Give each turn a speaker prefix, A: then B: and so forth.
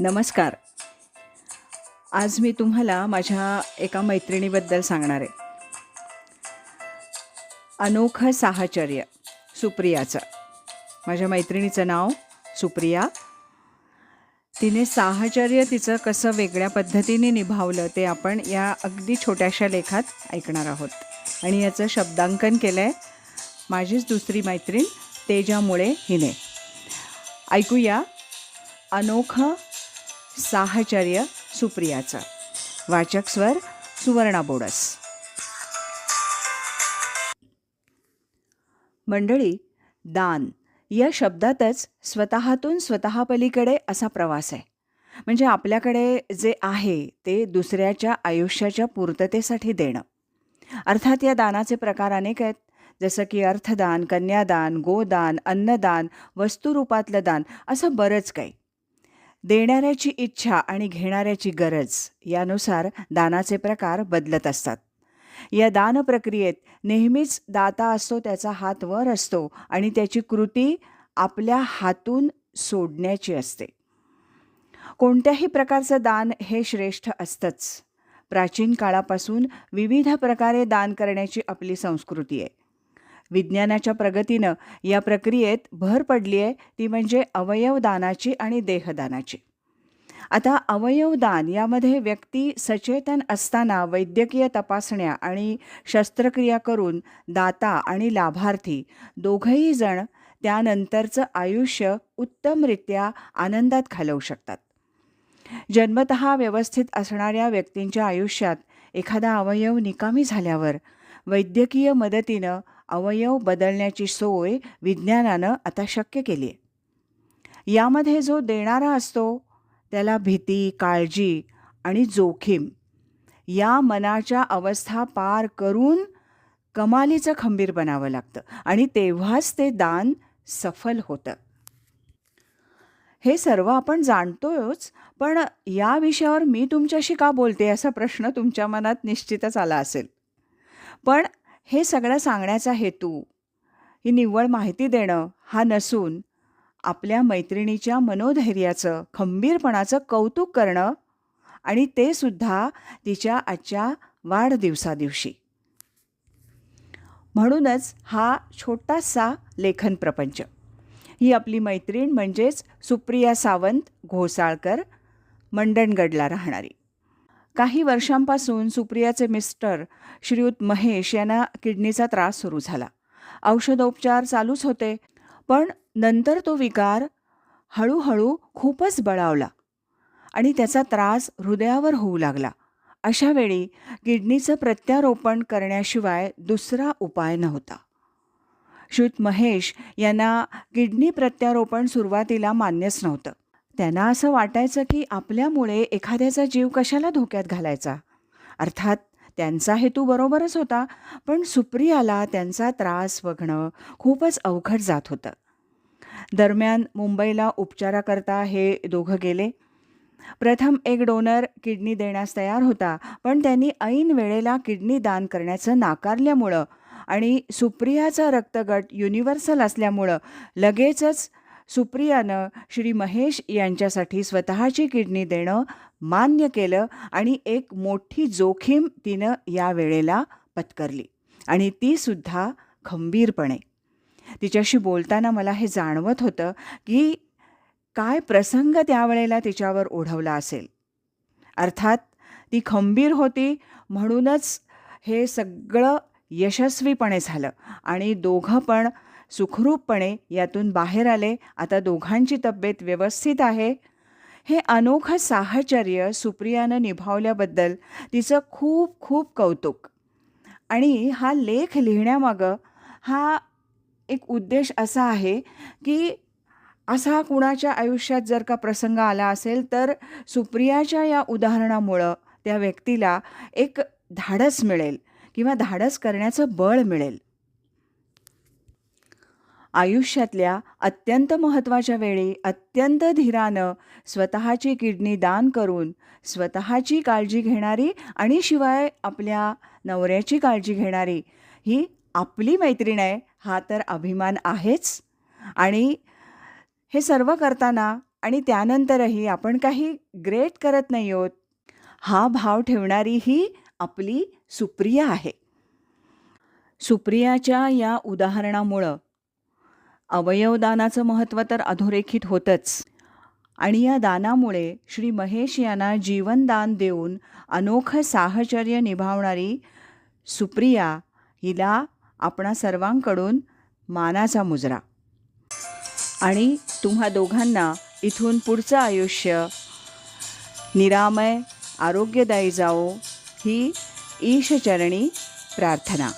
A: नमस्कार. आज मी तुम्हाला माझ्या एका मैत्रिणीबद्दल सांगणार आहे. अनोखं साहचर्य सुप्रियाचं. माझ्या मैत्रिणीचं नाव सुप्रिया. तिने साहचर्य तिचं कसं वेगळ्या पद्धतीने निभावलं ते आपण या अगदी छोट्याशा लेखात ऐकणार आहोत. आणि याचं शब्दांकन केलं आहे माझीच दुसरी मैत्रीण तेजामुळे हिने. ऐकूया. अनोखं साहचर्य सुप्रियाचं. वाचक स्वर सुवर्णा बोडस. मंडळी दान या शब्दातच स्वतःतून स्वतःपलीकडे असा प्रवास आहे. म्हणजे आपल्याकडे जे आहे ते दुसऱ्याच्या आयुष्याच्या पूर्ततेसाठी देणं. अर्थात या दानाचे प्रकार अनेक आहेत. जसं की अर्थदान कन्यादान गोदान अन्नदान वस्तुरूपातलं दान असं बरंच काही. देणाऱ्याची इच्छा आणि घेणाऱ्याची गरज यानुसार दानाचे प्रकार बदलत असतात. या दान प्रक्रियेत नेहमीच दाता असतो त्याचा हात वर असतो आणि त्याची कृती आपल्या हातून सोडण्याची असते. कोणत्याही प्रकारचं दान हे श्रेष्ठ असतंच. प्राचीन काळापासून विविध प्रकारे दान करण्याची आपली संस्कृती आहे. विज्ञानाच्या प्रगतीनं या प्रक्रियेत भर पडली आहे ती म्हणजे अवयवदानाची आणि देहदानाची. आता अवयवदान यामध्ये व्यक्ती सचेतन असताना वैद्यकीय तपासण्या आणि शस्त्रक्रिया करून दाता आणि लाभार्थी दोघंही जण त्यानंतरचं आयुष्य उत्तमरित्या आनंदात घालवू शकतात. जन्मत व्यवस्थित असणाऱ्या व्यक्तींच्या आयुष्यात एखादा अवयव निकामी झाल्यावर वैद्यकीय मदतीनं अवयव बदलण्याची सोय विज्ञानानं आता शक्य केली आहे. यामध्ये जो देणारा असतो त्याला भीती काळजी आणि जोखीम या मनाच्या अवस्था पार करून कमालीचं खंबीर बनावं लागतं आणि तेव्हाच ते दान सफल होतं. हे सर्व आपण जाणतोच पण या विषयावर मी तुमच्याशी का बोलते असा प्रश्न तुमच्या मनात निश्चितच आला असेल. पण हे सगळं सांगण्याचा हेतू ही निव्वळ माहिती देणं हा नसून आपल्या मैत्रिणीच्या मनोधैर्याचं खंबीरपणाचं कौतुक करणं आणि ते सुद्धा तिच्या आजच्या वाढदिवसादिवशी म्हणूनच हा छोटासा लेखन प्रपंच. ही आपली मैत्रीण म्हणजेच सुप्रिया सावंत घोसाळकर मंडणगडला राहणारी. काही वर्षांपासून सुप्रियाचे मिस्टर श्रीयुत महेश यांना किडनीचा त्रास सुरू झाला. औषधोपचार चालूच होते पण नंतर तो विकार हळूहळू खूपच बळावला आणि त्याचा त्रास हृदयावर होऊ लागला. अशा वेळी किडनीचं प्रत्यारोपण करण्याशिवाय दुसरा उपाय नव्हता. श्रुत महेश यांना किडनी प्रत्यारोपण सुरुवातीला मान्यच नव्हतं. त्यांना असं वाटायचं की आपल्यामुळे एखाद्याचा जीव कशाला धोक्यात घालायचा? अर्थात त्यांचा हेतू बरोबरच होता पण सुप्रियाला त्यांचा त्रास बघणं खूपच अवघड जात होतं. दरम्यान मुंबईला उपचाराकरता हे दोघं गेले. प्रथम एक डोनर किडनी देण्यास तयार होता पण त्यांनी ऐन वेळेला किडनी दान करण्याचं नाकारल्यामुळं आणि सुप्रियाचा रक्तगट युनिव्हर्सल असल्यामुळं लगेचच सुप्रियानं श्री महेश यांच्यासाठी स्वतःची किडनी देणं मान्य केलं आणि एक मोठी जोखीम तिनं या वेळेला पत्करली. आणि तीसुद्धा खंबीरपणे. तिच्याशी बोलताना मला हे जाणवत होतं की काय प्रसंग त्यावेळेला तिच्यावर ओढवला असेल. अर्थात ती खंबीर होती म्हणूनच हे सगळं यशस्वीपणे झालं आणि दोघं पण सुखरूपपणे यातून बाहेर आले. आता दोघांची तब्येत व्यवस्थित आहे. हे अनोखं साहचर्य सुप्रियानं निभावल्याबद्दल तिचं खूप खूप कौतुक. आणि हा लेख लिहिण्यामागं हा एक उद्देश असा आहे की असा कुणाच्या आयुष्यात जर का प्रसंग आला असेल तर सुप्रियाच्या या उदाहरणामुळं त्या व्यक्तीला एक धाडस मिळेल किंवा धाडस करण्याचं बळ मिळेल. आयुष्यातल्या अत्यंत महत्त्वाच्या वेळी अत्यंत धीरानं स्वतःची किडनी दान करून स्वतःची काळजी घेणारी आणि शिवाय आपल्या नवऱ्याची काळजी घेणारी ही आपली मैत्रीण आहे हा तर अभिमान आहेच. आणि हे सर्व करताना आणि त्यानंतरही आपण काही ग्रेट करत नाही आहोत हा भाव ठेवणारी ही आपली सुप्रिया आहे. सुप्रियाच्या या उदाहरणामुळं अवयवदानाचं महत्त्व तर अधोरेखित होतंच. आणि या दानामुळे श्री महेश यांना जीवनदान देऊन अनोखं साहचर्य निभावणारी सुप्रिया हिला आपणा सर्वांकडून मानाचा मुजरा. आणि तुम्हा दोघांना इथून पुढचं आयुष्य निरामय आरोग्यदायी जावो ही ईशचरणी प्रार्थना.